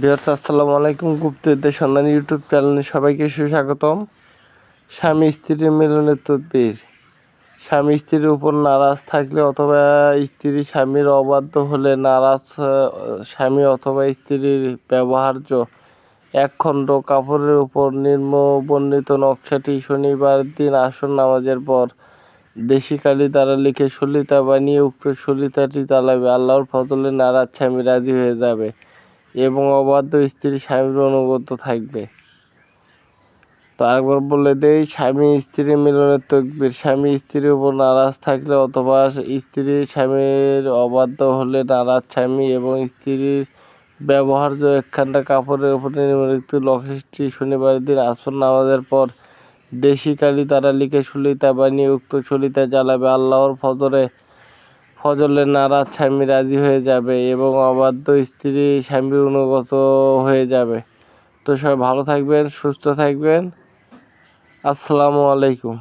বিহার্স আসসালামু আলাইকুম। গুপ্তদের সন্ধান ইউটিউব চ্যানেলে সবাইকে সুস্বাগতম। স্বামী স্ত্রীর মিলনের তদবির। স্বামী স্ত্রীর উপর নারাজ থাকলে অথবা স্ত্রী স্বামীর অবাধ্য হলে নারাজ স্বামী অথবা স্ত্রীর ব্যবহার্য একখণ্ড কাপড়ের উপর নিম্ন বর্ণিত নকশাটি শনিবার দিন আসর নামাজের পর দেশি কালি দ্বারা লিখে সলিতা বানিয়ে উক্ত সলিতাটি চালাবে আল্লাহর ফজলে নারাজ স্বামী রাজি হয়ে যাবে। এবং অবাধ্য স্ত্রী স্বামীর অনুগত থাকবে। তো বলে দেই, স্বামী স্ত্রী মিলনের তকবির, স্বামী স্ত্রীর উপর নারাজ থাকলে অথবা স্ত্রী স্বামীর অবাধ্য হলে নারাজ স্বামী এবং স্ত্রীর ব্যবহার্য একখানটা কাপড়ের উপর নিম্নলিখিত লকেশটি শনিবার দিন আসর নামাজের পর দেশি কালি তারা লিখে সলিতা বানিয়ে উক্ত সলিতা জ্বালাবে আল্লাহর ফজরে। ফজলে নারাজ স্বামী রাজি হয়ে যাবে এবং অবাধ্য স্ত্রী স্বামীর অনুগত হয়ে যাবে। তো সবাই ভালো থাকবেন, সুস্থ থাকবেন। আসসালামু আলাইকুম।